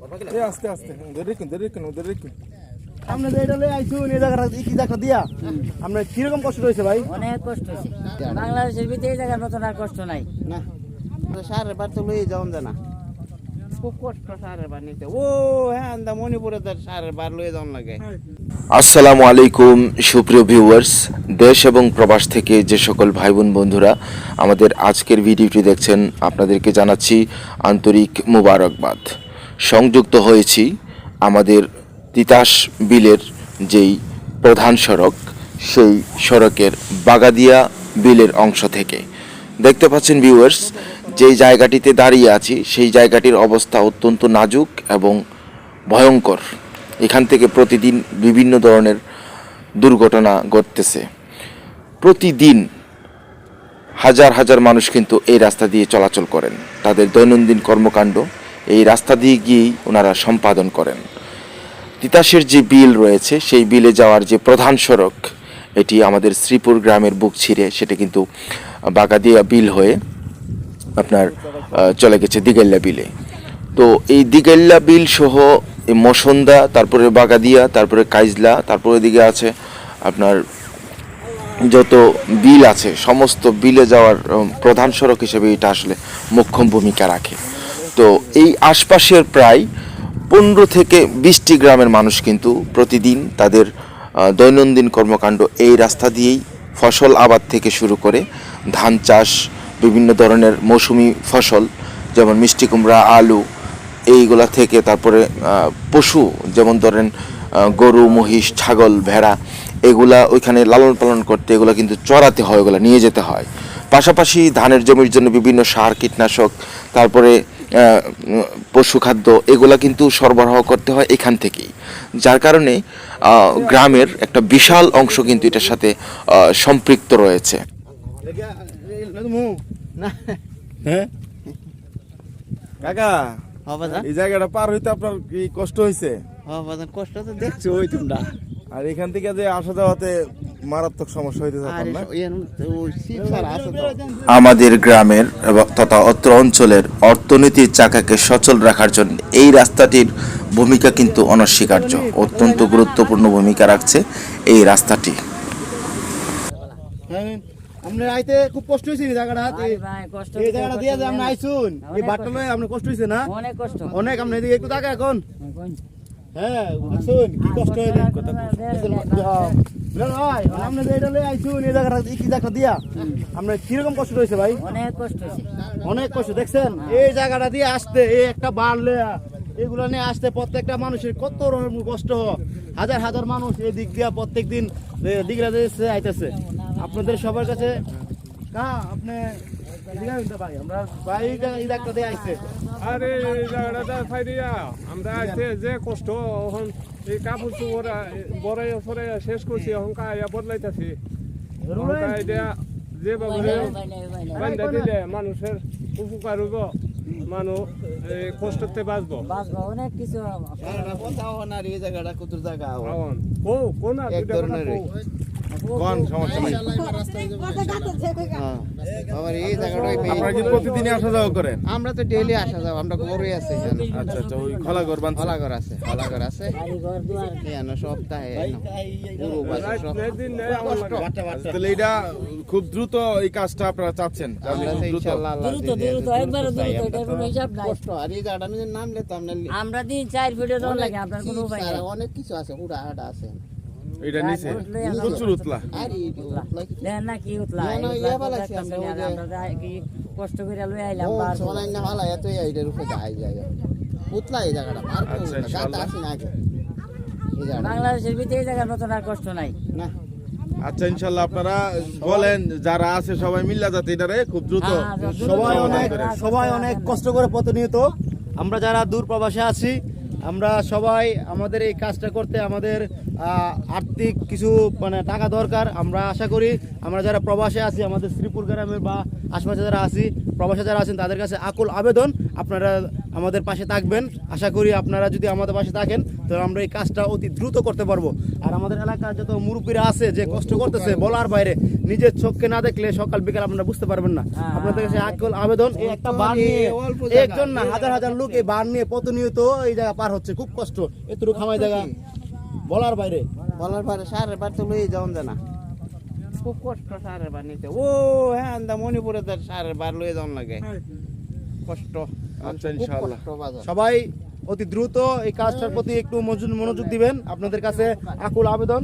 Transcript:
এ আস্তে আস্তে ধরে রাখুন ধরে রাখুন ধরে রাখুন আপনি যে এটা লয়ে আইছুন এই জায়গাটা কি জায়গা দিয়া? আপনার কীরকম কষ্ট রয়েছে ভাই? অনেক কষ্ট হয়েছে। বাংলাদেশের ভিতরে এই জায়গার মতন আর কষ্ট নাই। না সারের বার তো লয়ে যাওন জানা খুব কষ্ট সারের বার নিতে। ও হ্যাঁ দা মণিপুরে তার সারের বার যাওন লাগে। আসসালামু আলাইকুম সুপ্রিয় ভিউয়ার্স দেশ এবং প্রবাস থেকে যে সকল ভাই বোন বন্ধুরা আমাদের আজকের ভিডিওটি দেখছেন আপনাদেরকে জানাচ্ছি আন্তরিক মুবারকবাদ। সংযুক্ত হয়েছি আমাদের তিতাস বিলের যেই প্রধান সড়ক, সেই সড়কের বাগাদিয়া বিলের অংশ থেকে। দেখতে পাচ্ছেন ভিউয়ার্স যেই জায়গাটিতে দাঁড়িয়ে আছি, সেই জায়গাটির অবস্থা অত্যন্ত নাজুক এবং ভয়ঙ্কর। এখান থেকে প্রতিদিন বিভিন্ন ধরনের দুর্ঘটনা ঘটতেছে। প্রতিদিন হাজার হাজার মানুষ কিন্তু এই রাস্তা দিয়ে চলাচল করেন। তাদের দৈনন্দিন কর্মকাণ্ড এই রাস্তা দিয়ে গিয়েই ওনারা সম্পাদন করেন। তিতাসের যে বিল রয়েছে, সেই বিলে যাওয়ার যে প্রধান সড়ক, এটি আমাদের শ্রীপুর গ্রামের বুক ছিঁড়ে সেটা কিন্তু বাগাদিয়া বিল হয়ে আপনার চলে গেছে দিগেল্লা বিলে। তো এই দিগেল্লা বিল সহ মসন্দা, তারপরে বাগাদিয়া, তারপরে কাইজলা, তারপরে এদিকে আছে আপনার যত বিল আছে, সমস্ত বিলে যাওয়ার প্রধান সড়ক হিসেবে এটা আসলে মোক্ষম ভূমিকা রাখে। তো এই আশপাশের প্রায় পনেরো থেকে বিশটি গ্রামের মানুষ কিন্তু প্রতিদিন তাদের দৈনন্দিন কর্মকাণ্ড এই রাস্তা দিয়েই ফসল আবাদ থেকে শুরু করে ধান চাষ, বিভিন্ন ধরনের মৌসুমি ফসল, যেমন মিষ্টি কুমড়া, আলু, এইগুলা থেকে তারপরে পশু, যেমন ধরেন গরু, মহিষ, ছাগল, ভেড়া, এগুলা ওইখানে লালন পালন করতে এগুলা কিন্তু চড়াতে হয়, ওগুলা নিয়ে যেতে হয়। পাশাপাশি ধানের জমির জন্য বিভিন্ন সার, কীটনাশক, তারপরে পশু খাদ্য এগুলা কিন্তু সরবরাহ করতে হয় এখান থেকেই। যার কারণে গ্রামের একটা বিশাল অংশ কিন্তু এটার সাথে সম্পৃক্ত রয়েছে। হ্যাঁ? কাকা এই জায়গাটা পার হইতে আপনার কি কষ্ট হয়েছে কষ্ট তো দেখছ ওই তোমরা। আর এখান থেকে যে আসা যাওয়াতে মারাত্মক সমস্যা হইতে আমাদের গ্রামের এবং তথা অত্র অঞ্চলের অর্থনীতির চাকাকে সচল রাখার জন্য এই রাস্তাটির ভূমিকা কিন্তু অনস্বীকার্য। অত্যন্ত গুরুত্বপূর্ণ ভূমিকা রাখছে এই রাস্তাটি। হ্যাঁ আমরা আইতে খুব কষ্ট হয়েছে এই জায়গাটা। কষ্ট এই জায়গাটা দিয়ে যে আমরা আইছুন এই বাটটা লয়ে আমরা কষ্ট হয়েছে না? অনেক কষ্ট। অনেক আমরা এদিকে একটু টাকা এখন। হ্যাঁ বুঝছুন কি কষ্ট হইলে কথা অনেক কষ্ট অনেক কষ্ট দেখছেন? এই জায়গাটা দিয়ে আসতে এই একটা বার লয়া এগুলো নিয়ে আসতে প্রত্যেকটা মানুষের কত রকম কষ্ট। হাজার হাজার মানুষ এই দিক দিয়া প্রত্যেক দিন দিকরা আইতেছে। আপনাদের সবার কাছে কা আপনি আমরা আইছে। যে কষ্ট এই কাপড় চোপড় বড়াই ফরে শেষ করছি অহংকা আয়া বদলাইতেছি। এটা বাবুরে বান্ধা দিলে মানুষের উপকার হইব মানুষ এই কষ্টতে বাঁচবো। বাঁচবো অনেক কিছু এই জায়গাটা কত জায়গা কোন আর এক দুইটা কথা ধরনের কও। কোন সমস্যা নাই আবার এই জায়গাটাই আপনারা কি প্রতিদিনই আসা। যাওয়া করেন? আমরা তো ডেইলি আসা যাও আমরা গরুই আছে এখানে। আচ্ছা আচ্ছা ওই খোলা ঘর বানছে আছে হলাঘর আছে। বাড়ি ঘর দুয়ার এখানে সপ্তাহে পুরো বাজার সব। রাত দিন নেই আমার লাগে। তাহলে এটা খুব দ্রুত এই কাজটা আপনারা চাচ্ছেন আমরা ইনশাআল্লাহ দ্রুত দ্রুত একবারে দ্রুত এটার কোনো হিসাব নাই। কষ্ট। আর এই জায়গাটা আমরা আমরা দিন চার ভিডিও লাগে আপনার কোনো উপায় অনেক কিছু আছে উড়া হাটা আছে। এটা নিচে। প্রচুর উতলা। দেখেন না কি উতলা ইয়া আমরা কি কষ্ট করে লই আইলাম সোনাই না হালা এত এইটার উপরে যায় উতলা এই জায়গাটা আর কোনো আচ্ছা। না এই জায়গাটা। বাংলাদেশের ভিতরে এই জায়গার মতন আর কষ্ট নাই। না। আচ্ছা ইনশাল্লাহ আপনারা বলেন যারা আছে সবাই মিল্লা যাতে এটারে খুব দ্রুত হ্যাঁ, দ্রুত সবাই অনেক সবাই অনেক কষ্ট করে প্রতিনিয়ত। আমরা যারা দূর প্রবাসে আছি আমরা সবাই আমাদের এই কাজটা করতে আমাদের আর্থিক কিছু মানে টাকা দরকার, আমরা আশা করি আমরা যারা প্রবাসে আছি, আমাদের শ্রীপুর গ্রামে বা আশপাশে যারা আছি, প্রবাসে যারা আছেন, তাদের কাছে আকুল আবেদন। আপনারা আমাদের পাশে থাকবেন। আশা করি আপনারা যদি আমাদের পাশে থাকেন তাহলে আমরা এই কাজটা অতি দ্রুত করতে পারব। আর আমাদের এলাকার যত মুরব্বীরা আছে যে কষ্ট করতেছে বলার বাইরে নিজের চোখকে না দেখলে সকাল বিকাল আপনারা বুঝতে পারবেন না। আপনাদের কাছে আকল আবেদন এই একটা বার নিয়ে একজন না হাজার হাজার লোক এই বার নিয়ে প্রতিনিয়ত এই জায়গা পার হচ্ছে। খুব কষ্ট। এতটুকু খামাই জায়গা। বলার বাইরে। বলার পরে সারের বার তো লই যাওন জানা খুব কষ্ট সারের বার নিতে। ও হ্যাঁ আন্দা মণিপুরে তার সারের বার লয়ে যাওন লাগে। কষ্ট আচ্ছা ইনশাআল্লাহ। সবাই অতি দ্রুত এই কাজটার প্রতি একটু মনোযোগ মনোযোগ দিবেন। আপনাদের কাছে আকুল আবেদন।